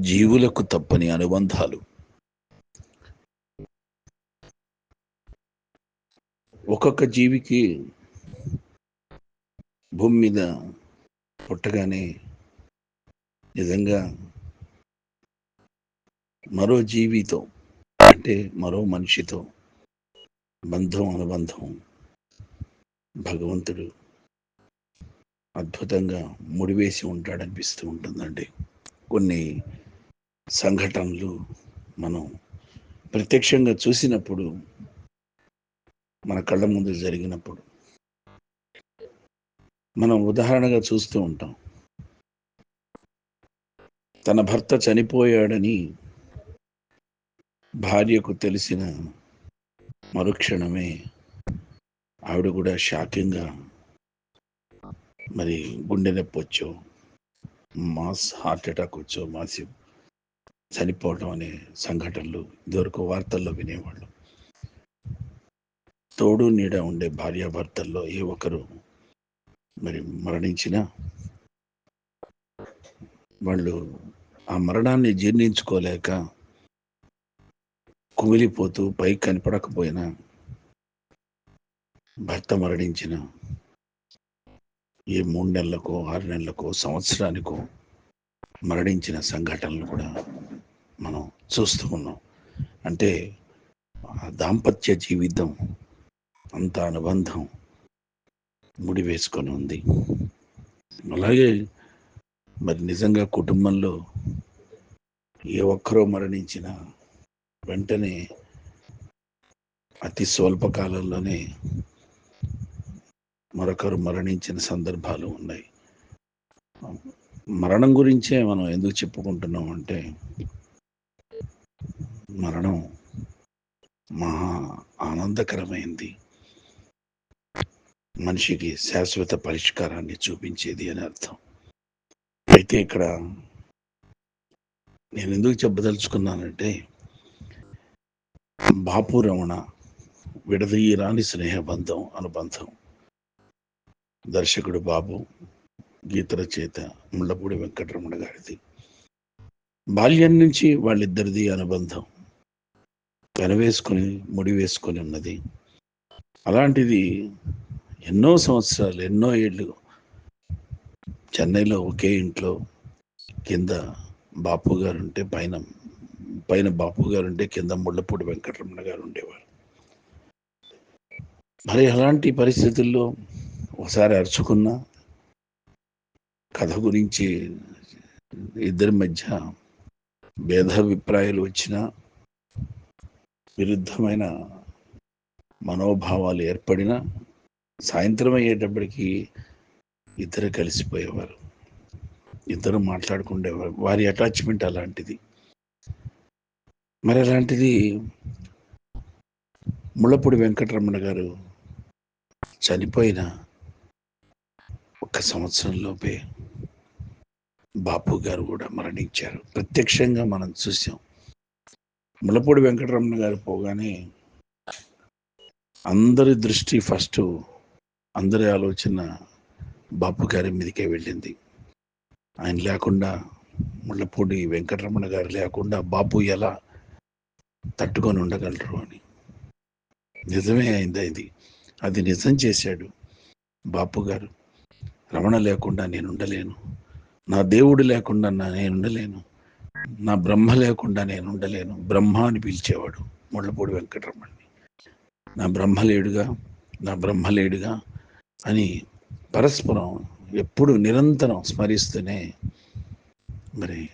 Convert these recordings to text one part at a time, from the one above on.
జీవులకు తప్పని అనుబంధాలు. ఒక్కొక్క జీవికి భూమి మీద పుట్టగానే నిజంగా మరో జీవితో అంటే మరో మనిషితో బంధం అనుబంధం భగవంతుడు అద్భుతంగా ముడివేసి ఉంటాడనిపిస్తూ ఉంటుందండి. కొన్ని సంఘటనలు మనం ప్రత్యక్షంగా చూసినప్పుడు మన కళ్ళ ముందు జరిగినప్పుడు మనం ఉదాహరణగా చూస్తూ ఉంటాం. తన భర్త చనిపోయాడని భార్యకు తెలిసిన మరుక్షణమే ఆవిడ కూడా షాకింగ్గా మరి గుండె నొప్పి వచ్చో మాస్ హార్ట్ అటాక్ వచ్చో మాసి చనిపోవడం అనే సంఘటనలు ఇదివరకు వార్తల్లో వినేవాళ్ళు. తోడు నీడ ఉండే భార్యాభర్తల్లో ఏ ఒక్కరు మరి మరణించినా వాళ్ళు ఆ మరణాన్ని జీర్ణించుకోలేక కుమిలిపోతూ పైకి కనపడకపోయినా భర్త మరణించిన ఏ మూడు నెలలకో ఆరు నెలలకో సంవత్సరానికో మరణించిన సంఘటనలు కూడా మనం చూస్తూ ఉన్నాం. అంటే దాంపత్య జీవితం అంత అనుబంధం ముడివేసుకొని ఉంది. అలాగే మరి నిజంగా కుటుంబంలో ఏ ఒక్కరో మరణించిన వెంటనే అతి స్వల్పకాలంలోనే మరొకరు మరణించిన సందర్భాలు ఉన్నాయి. మరణం గురించే మనం ఎందుకు చెప్పుకుంటున్నాం అంటే మరణం మహా ఆనందకరమైంది. మనిషికి శాశ్వత పరిష్కారాన్ని చూపించేది అని అర్థం. అయితే ఇక్కడ నేను ఎందుకు చెప్పదలుచుకున్నానంటే బాపు రమణ విడదీయరాని స్నేహబంధం అనుబంధం. దర్శకుడు బాబు గీత రచయిత ముళ్ళపూడి వెంకటరమణ గారిది. బాల్యం నుంచి వాళ్ళిద్దరిది అనుబంధం. పెనవేసుకొని ముడి వేసుకొని ఉన్నది. అలాంటిది ఎన్నో సంవత్సరాలు ఎన్నో ఏళ్ళు చెన్నైలో ఒకే ఇంట్లో కింద బాపు గారు ఉంటే పైన పైన బాపు గారు ఉంటే కింద ముళ్ళపూడి వెంకటరమణ గారు ఉండేవారు. మరి అలాంటి పరిస్థితుల్లో ఒకసారి అరుచుకున్న కథ గురించి ఇద్దరి మధ్య భేదాభిప్రాయాలు వచ్చినా విరుద్ధమైన మనోభావాలు ఏర్పడినా సాయంత్రం అయ్యేటప్పటికీ ఇద్దరు కలిసిపోయేవారు. ఇద్దరు మాట్లాడుకుండేవారు వారి అటాచ్మెంట్ అలాంటిది. మరి అలాంటిది ముళ్ళపూడి వెంకటరమణ గారు చనిపోయిన ఒక సంవత్సరంలోపే బాపు గారు కూడా మరణించారు. ప్రత్యక్షంగా మనం చూసాం. ముళ్ళపూడి వెంకటరమణ గారు పోగానే అందరి దృష్టి ఫస్ట్ అందరి ఆలోచన బాపు గారి మీదకే వెళ్ళింది. ఆయన లేకుండా ముళ్ళపూడి వెంకటరమణ గారు లేకుండా బాపు ఎలా తట్టుకొని ఉండగలరు అని. నిజమే అయింది ఇది. అది నిజం చేశాడు బాపు గారు. రమణ లేకుండా నేను ఉండలేను. నా దేవుడు లేకుండా నా నేను ఉండలేను. నా బ్రహ్మ లేకుండా నేను ఉండలేను. బ్రహ్మ అని పిలిచేవాడు ముళ్ళపూడి వెంకటరమణ్ణి. నా బ్రహ్మలేడుగా నా బ్రహ్మలేడుగా అని పరస్పరం ఎప్పుడు నిరంతరం స్మరిస్తూనే మరి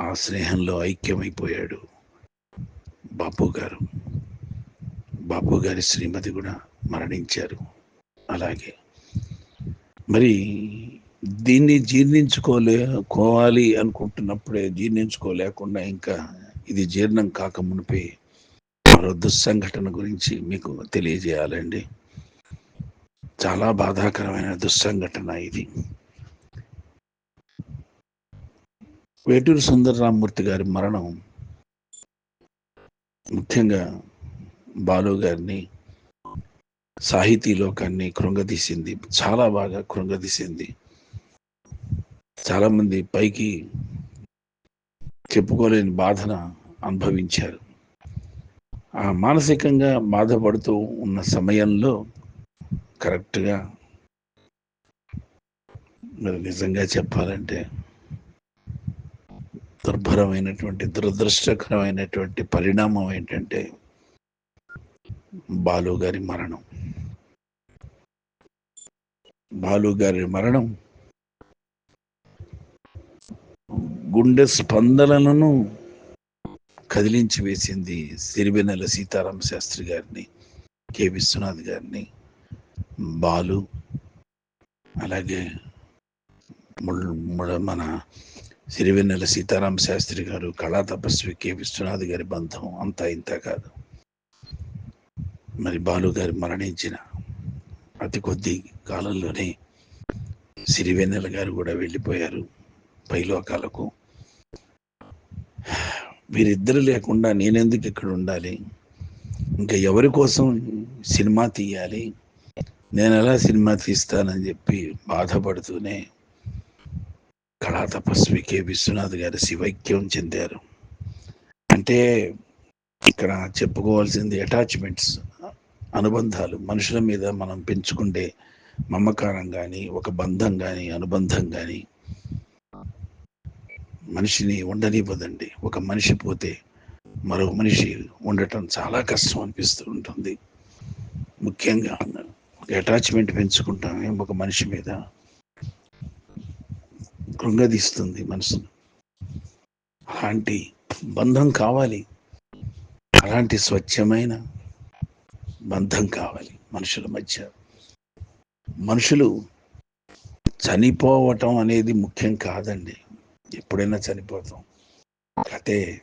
ఆ స్నేహంలో ఐక్యమైపోయాడు బాపు గారు బాపు గారి శ్రీమతి కూడా మరణించారు. అలాగే మరి దీన్ని జీర్ణించుకోలేకోవాలి అనుకుంటున్నప్పుడే జీర్ణించుకోలేకుండా ఇంకా ఇది జీర్ణం కాక మునిపే మరో దుస్సంఘటన గురించి మీకు తెలియజేయాలండి. చాలా బాధాకరమైన దుస్సంఘటన ఇది. వేటూరు సుందరరామూర్తి గారి మరణం ముఖ్యంగా బాలు గారిని సాహితీ లోకాన్ని కృంగదీసింది. చాలా బాగా కృంగదీసింది. చాలా మంది పైకి చెప్పుకోలేని బాధన అనుభవించారు. ఆ మానసికంగా బాధపడుతూ ఉన్న సమయంలో కరెక్ట్గా మరి నిజంగా చెప్పాలంటే దుర్భరమైనటువంటి దురదృష్టకరమైనటువంటి పరిణామం ఏంటంటే బాలు గారి మరణం. బాలు గారి మరణం గుండె స్పందనలను కదిలించి వేసింది సిరివెన్నెల సీతారామ శాస్త్రి గారిని కె. విశ్వనాథ్ గారిని బాలు అలాగే మన సిరివెన్నెల సీతారామ శాస్త్రి గారు కళా తపస్వి కె. విశ్వనాథ్ గారి బంధం అంతా ఇంత కాదు. మరి బాలు గారు మరణించిన అతి కొద్ది కాలంలోనే సిరివెన్నెల గారు కూడా వెళ్ళిపోయారు. పైలోకాలకు వీరిద్దరు లేకుండా నేనెందుకు ఇక్కడ ఉండాలి? ఇంకా ఎవరి కోసం సినిమా తీయాలి? నేను ఎలా సినిమా తీస్తానని చెప్పి బాధపడుతూనే కళా తపస్వి కె. విశ్వనాథ్ గారు శివైక్యం చెందారు. అంటే ఇక్కడ చెప్పుకోవాల్సింది అటాచ్మెంట్స్ అనుబంధాలు. మనుషుల మీద మనం పెంచుకుంటే మమకారం కానీ ఒక బంధం కానీ అనుబంధం కానీ మనిషిని ఉండనివ్వదండి. ఒక మనిషి పోతే మరో మనిషి ఉండటం చాలా కష్టం అనిపిస్తూ ఉంటుంది. ముఖ్యంగా ఒక అటాచ్మెంట్ పెంచుకుంటామే ఒక మనిషి మీద కృంగదీస్తుంది మనసును. అలాంటి బంధం కావాలి. అలాంటి స్వచ్ఛమైన బంధం కావాలి మనుషుల మధ్య. మనుషులు చనిపోవటం అనేది ముఖ్యం కాదండి. ఎప్పుడైనా చనిపోతాం. అయితే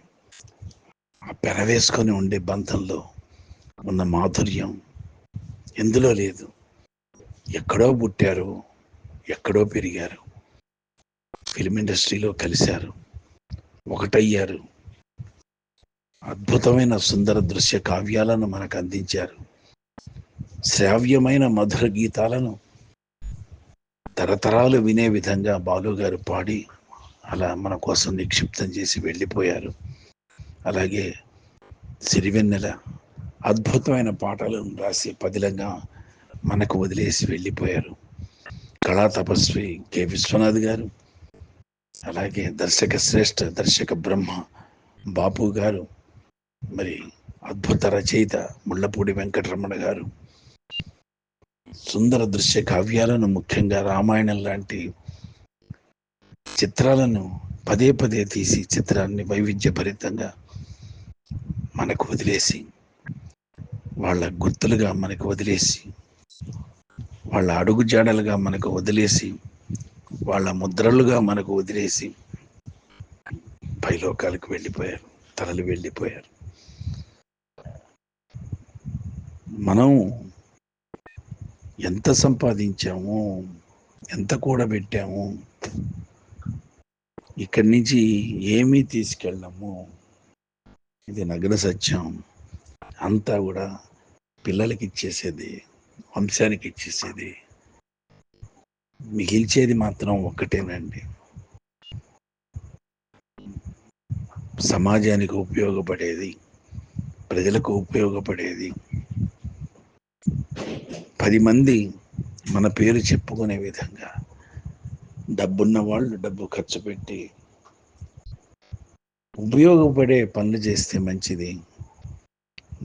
ఆ పెనవేసుకొని ఉండే బంధంలో ఉన్న మాధుర్యం ఎందులో లేదు. ఎక్కడో పుట్టారు ఎక్కడో పెరిగారు. ఫిల్మ్ ఇండస్ట్రీలో కలిశారు. ఒకటయ్యారు. అద్భుతమైన సుందర దృశ్య కావ్యాలను మనకు అందించారు. శ్రావ్యమైన మధుర గీతాలను తరతరాలు వినే విధంగా బాలుగారు పాడి అలా మన కోసం నిక్షిప్తం చేసి వెళ్ళిపోయారు. అలాగే సిరివెన్నెల అద్భుతమైన పాటలను రాసి పదిలంగా మనకు వదిలేసి వెళ్ళిపోయారు. కళా తపస్వి కె. విశ్వనాథ్ గారు అలాగే దర్శక శ్రేష్ఠ దర్శక బ్రహ్మ బాపు గారు మరి అద్భుత రచయిత ముళ్ళపూడి వెంకటరమణ గారు సుందర దృశ్య కావ్యాలను ముఖ్యంగా రామాయణం లాంటి చిత్రాలను పదే పదే తీసి చిత్రాన్ని వైవిధ్యభరితంగా మనకు వదిలేసి వాళ్ళ గుర్తులుగా మనకు వదిలేసి వాళ్ళ అడుగు జాడలుగా మనకు వదిలేసి వాళ్ళ ముద్రలుగా మనకు వదిలేసి పైలోకాలకు వెళ్ళిపోయారు తలలు వెళ్ళిపోయారు. మనం ఎంత సంపాదించాము ఎంత కూడబెట్టాము ఇక్కడి నుంచి ఏమీ తీసుకెళ్ళాము. ఇది నగ్న సత్యం. అంతా కూడా పిల్లలకి ఇచ్చేసేది వంశానికి ఇచ్చేసేది. మిగిల్చేది మాత్రం ఒక్కటేనండి. సమాజానికి ఉపయోగపడేది ప్రజలకు ఉపయోగపడేది. పది మంది మన పేరు చెప్పుకునే విధంగా డబ్బున్న వాళ్ళు డబ్బు ఖర్చు పెట్టి ఉపయోగపడే పనులు చేస్తే మంచిది.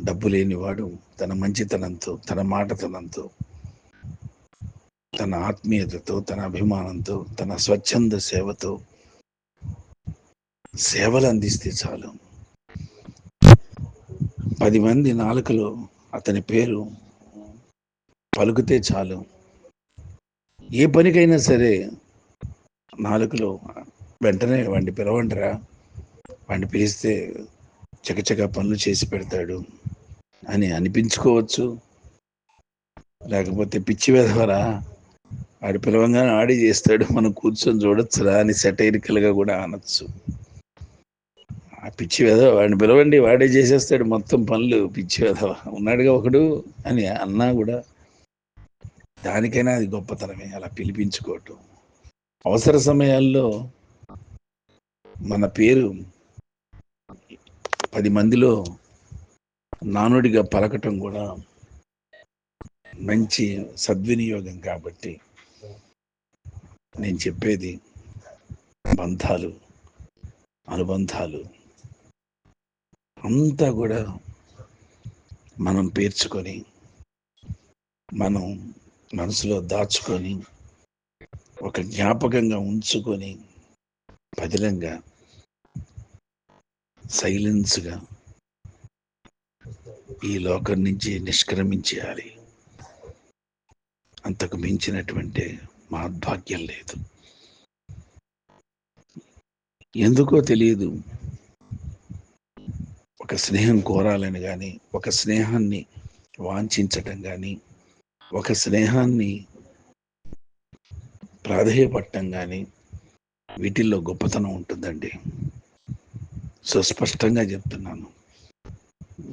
డబ్బు లేనివాడు తన మంచితనంతో తన మాటతనంతో తన ఆత్మీయతతో తన అభిమానంతో తన స్వచ్ఛంద సేవతో సేవలు అందిస్తే చాలు. పది మంది నాలుకలో అతని పేరు పలుకుతే చాలు. ఏ పనికైనా సరే నాలుకలో వెంటనే వాడిని పిలవండిరా. వాడిని పిలిస్తే చకచక పనులు చేసి పెడతాడు అని అనిపించుకోవచ్చు. లేకపోతే పిచ్చి వెధవరా. వాడు పిలవంగానే ఆడి చేస్తాడు. మనం కూర్చొని చూడొచ్చురా అని సెటైరికల్గా కూడా అనొచ్చు. ఆ పిచ్చి వెధవ వాడిని పిలవండి వాడే చేసేస్తాడు మొత్తం పనులు. పిచ్చి వెధవ ఉన్నాడుగా ఒకడు అని అన్నా కూడా దానికైనా అది గొప్పతనమే. అలా పిలిపించుకోవటం. అవసర సమయాల్లో మన పేరు పది మందిలో నానుడిగా పలకటం కూడా మంచి సద్వినియోగం కాబట్టి నేను చెప్పేది బంధాలు అనుబంధాలు అంతా కూడా మనం పేర్చుకొని మనం మనసులో దాచుకొని ఒక జ్ఞాపకంగా ఉంచుకొని పదిలంగా సైలెన్స్గా ఈ లోకం నుంచి నిష్క్రమించేయాలి. అంతకు మించినటువంటి మహద్భాగ్యం లేదు. ఎందుకో తెలియదు. ఒక స్నేహం కోరాలని కానీ ఒక స్నేహాన్ని వాంఛించటం కానీ ఒక స్నేహాన్ని ప్రాధేయపడటం కానీ వీటిల్లో గొప్పతనం ఉంటుందండి. సుస్పష్టంగా చెప్తున్నాను.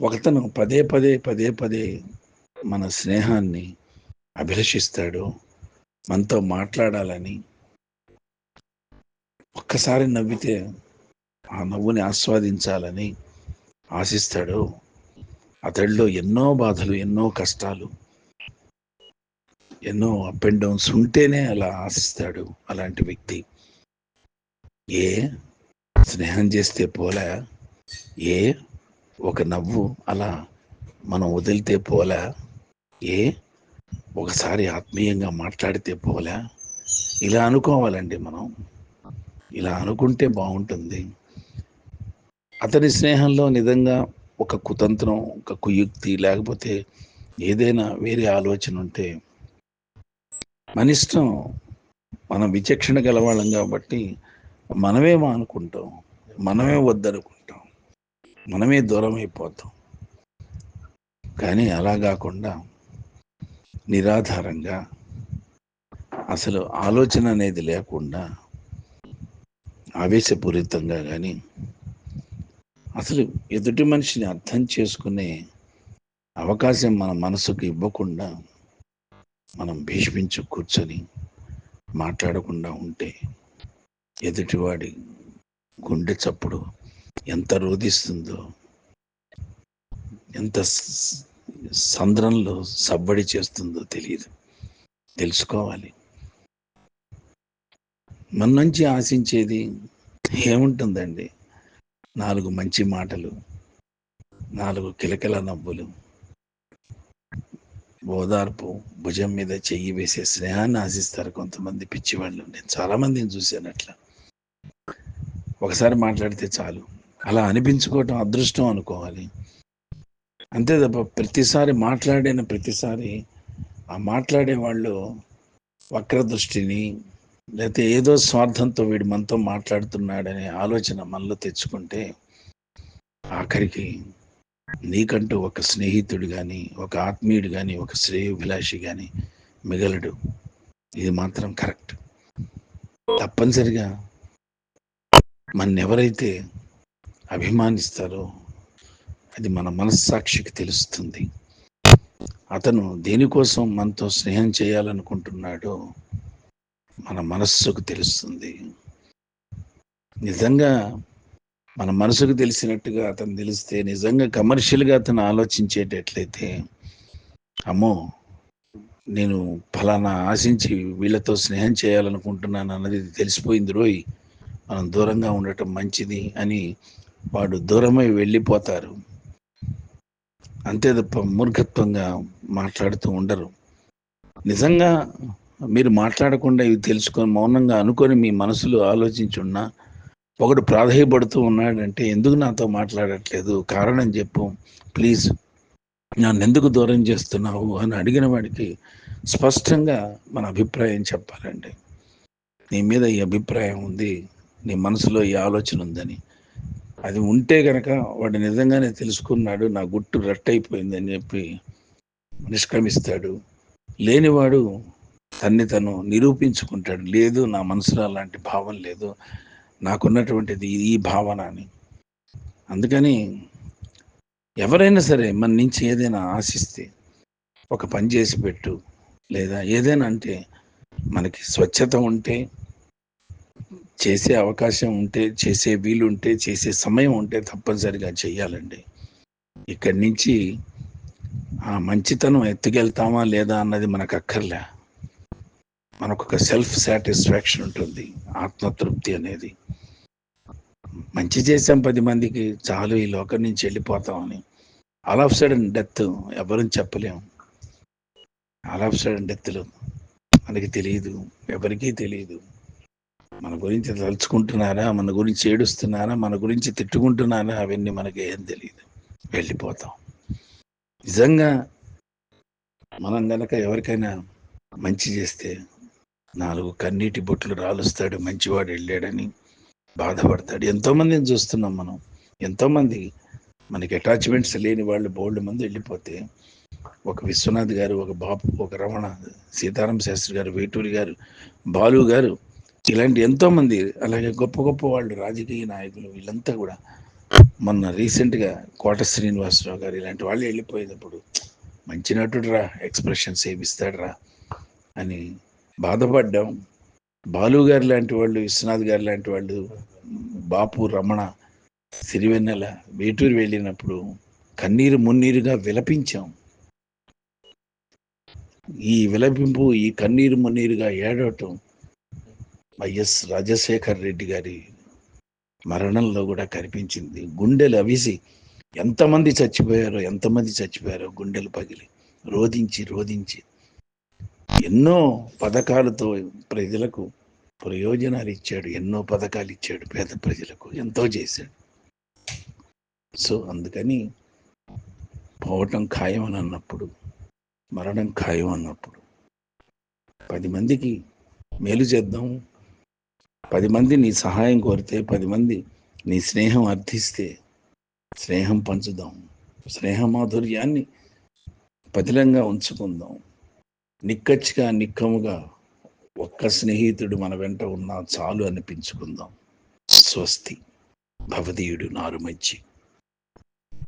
ఒకతను పదే పదే పదే పదే మన స్నేహాన్ని అభిలషిస్తాడు. మనతో మాట్లాడాలని ఒక్కసారి నవ్వితే ఆ నవ్వుని ఆస్వాదించాలని ఆశిస్తాడు. అతడిలో ఎన్నో బాధలు ఎన్నో కష్టాలు ఎన్నో అప్ అండ్ డౌన్స్ ఉంటేనే అలా ఆశిస్తాడు అలాంటి వ్యక్తి. ఏ? స్నేహం చేస్తే పోలే? ఏ? ఒక నవ్వు అలా మనం వదిలితే పోలే? ఏ? ఒకసారి ఆత్మీయంగా మాట్లాడితే పోలే? ఇలా అనుకోవాలండి మనం. ఇలా అనుకుంటే బాగుంటుంది. అతని స్నేహంలో నిజంగా ఒక కుతంత్రం ఒక కుయుక్తి లేకపోతే ఏదైనా వేరే ఆలోచన ఉంటే మన ఇష్టం మనం విచక్షణ గలవాళ్ళం కాబట్టి మనమే అనుకుంటాం మనమే వద్దనుకుంటాం మనమే దూరం అయిపోతాం కానీ అలా కాకుండా నిరాధారంగా అసలు ఆలోచన అనేది లేకుండా ఆవేశపూరితంగా కానీ అసలు ఎదుటి మనిషిని అర్థం చేసుకునే అవకాశం మన మనసుకు ఇవ్వకుండా మనం భీష్మించు కూర్చొని మాట్లాడకుండా ఉంటే ఎదుటివాడి గుండె చప్పుడు ఎంత రోధిస్తుందో ఎంత సంద్రంలో సబ్బడి చేస్తుందో తెలియదు. తెలుసుకోవాలి. మన నుంచి ఆశించేది ఏముంటుందండి? నాలుగు మంచి మాటలు నాలుగు కిలకిల నవ్వులు ఓదార్పు భుజం మీద చెయ్యి వేసే స్నేహాన్ని ఆశిస్తారు కొంతమంది పిచ్చివాళ్ళు. నేను చాలామందిని చూశాను అట్లా. ఒకసారి మాట్లాడితే చాలు. అలా అనిపించుకోవటం అదృష్టం అనుకోవాలి. అంతే తప్ప ప్రతిసారి మాట్లాడిన ప్రతిసారి ఆ మాట్లాడే వాళ్ళు వక్ర దృష్టిని లేకపోతే ఏదో స్వార్థంతో వీడు మనతో మాట్లాడుతున్నాడనే ఆలోచన మనలో తెచ్చుకుంటే ఆఖరికి నీకంటూ ఒక స్నేహితుడు కానీ ఒక ఆత్మీయుడు కానీ ఒక శ్రేయోభిలాషి కానీ మిగలడు. ఇది మాత్రం కరెక్ట్. తప్పనిసరిగా మన ఎవరైతే అభిమానిస్తారో అది మన మనస్సాక్షికి తెలుస్తుంది. అతను దేనికోసం మనతో స్నేహం చేయాలనుకుంటున్నాడో మన మనస్సుకు తెలుస్తుంది. నిజంగా మన మనసుకు తెలిసినట్టుగా అతను తెలిస్తే నిజంగా కమర్షియల్గా అతను ఆలోచించేటట్లయితే అమ్మో నేను ఫలానా ఆశించి వీళ్ళతో స్నేహం చేయాలనుకుంటున్నాను అన్నది తెలిసిపోయింది రోయ్. మనం దూరంగా ఉండటం మంచిది అని వాడు దూరమై వెళ్ళిపోతారు. అంతే తప్ప మూర్ఖత్వంగా మాట్లాడుతూ ఉండరు. నిజంగా మీరు మాట్లాడకుండా ఇవి తెలుసుకొని మౌనంగా అనుకొని మీ మనసులో ఆలోచించున్నా ఒకడు ప్రాధాయపడుతూ ఉన్నాడంటే ఎందుకు నాతో మాట్లాడట్లేదు? కారణం చెప్పు. ప్లీజ్. నన్ను ఎందుకు దూరం చేస్తున్నావు? అని అడిగిన వాడికి స్పష్టంగా మన అభిప్రాయం చెప్పాలండి. నీ మీద ఈ అభిప్రాయం ఉంది. నీ మనసులో ఈ ఆలోచన ఉందని. అది ఉంటే గనక వాడు నిజంగానే తెలుసుకున్నాడు. నా గుట్టు రట్టయిపోయిందని అని చెప్పి నిష్క్రమిస్తాడు. లేనివాడు తన్ని తను నిరూపించుకుంటాడు. లేదు నా మనసులో అలాంటి భావం లేదు. నాకున్నటువంటిది ఈ భావన అని. అందుకని ఎవరైనా సరే మన నుంచి ఏదైనా ఆశిస్తే ఒక పని చేసి పెట్టు. లేదా ఏదైనా అంటే మనకి స్వచ్ఛత ఉంటే చేసే అవకాశం ఉంటే చేసే వీలు ఉంటే చేసే సమయం ఉంటే తప్పనిసరిగా చేయాలండి ఇక్కడి నుంచి ఆ మంచితనం ఎత్తుకెళ్తామా లేదా అన్నది మనకు అక్కర్లే మనకు ఒక సెల్ఫ్ సాటిస్ఫాక్షన్ ఉంటుంది. ఆత్మతృప్తి అనేది. మంచి చేసాం పది మందికి చాలు ఈ లోకం నుంచి వెళ్ళిపోతామని ఆల్ ఆఫ్ సడన్ డెత్ ఎవరూ చెప్పలేం. ఆల్ ఆఫ్ సడన్ డెత్లు మనకి తెలియదు ఎవరికీ తెలియదు మన గురించి తలుచుకుంటున్నారా మన గురించి ఏడుస్తున్నారా మన గురించి తిట్టుకుంటున్నారా అవన్నీ మనకి ఏం తెలియదు వెళ్ళిపోతాం. నిజంగా మనం గనక ఎవరికైనా మంచి చేస్తే నాలుగు కన్నీటి బొట్లు రాలుస్తాడు మంచివాడు వెళ్ళాడని. బాధపడతాడు. ఎంతోమందిని చూస్తున్నాం మనం. ఎంతోమంది మనకి అటాచ్మెంట్స్ లేని వాళ్ళు బోల్డ్ మంది వెళ్ళిపోతే ఒక విశ్వనాథ్ గారు ఒక బాపు ఒక రమణ సీతారాం శాస్త్రి గారు వేటూరి గారు బాలు గారు ఇలాంటి ఎంతోమంది అలాగే గొప్ప గొప్ప వాళ్ళు రాజకీయ నాయకులు వీళ్ళంతా కూడా మొన్న రీసెంట్గా కోట శ్రీనివాసరావు గారు ఇలాంటి వాళ్ళు వెళ్ళిపోయేటప్పుడు మంచి నటుడు రా ఎక్స్ప్రెషన్స్ ఏమిస్తాడు రా అని బాధపడ్డాం. బాలు గారు లాంటి వాళ్ళు విశ్వనాథ్ గారు లాంటి వాళ్ళు బాపు రమణ సిరివెన్నెల వేటూరు వెళ్ళినప్పుడు కన్నీరు మున్నీరుగా విలపించాం. ఈ విలపింపు ఈ కన్నీరు మున్నీరుగా ఏడవటం వైఎస్ రాజశేఖర్ రెడ్డి గారి మరణంలో కూడా కనిపించింది. గుండెలు అవిసి ఎంతమంది చచ్చిపోయారో ఎంతమంది చచ్చిపోయారో గుండెలు పగిలి రోధించి రోధించి ఎన్నో పథకాలతో ప్రజలకు ప్రయోజనాలు ఇచ్చాడు ఎన్నో పథకాలు ఇచ్చాడు పేద ప్రజలకు ఎంతో చేశాడు. సో అందుకని పోవటం ఖాయం అని అన్నప్పుడు మరణం ఖాయం అన్నప్పుడు పది మందికి మేలు చేద్దాం పది మంది నీ సహాయం కోరితే పది మంది నీ స్నేహం అర్థిస్తే స్నేహం పంచుదాం స్నేహ మాధుర్యాన్ని పదిలంగా ఉంచుకుందాం. నిక్కచ్చిగా నిక్కముగా ఒక్క స్నేహితుడు మన వెంట ఉన్నా చాలు అనిపించుకుందాం. స్వస్తి. భవదీయుడు మంచి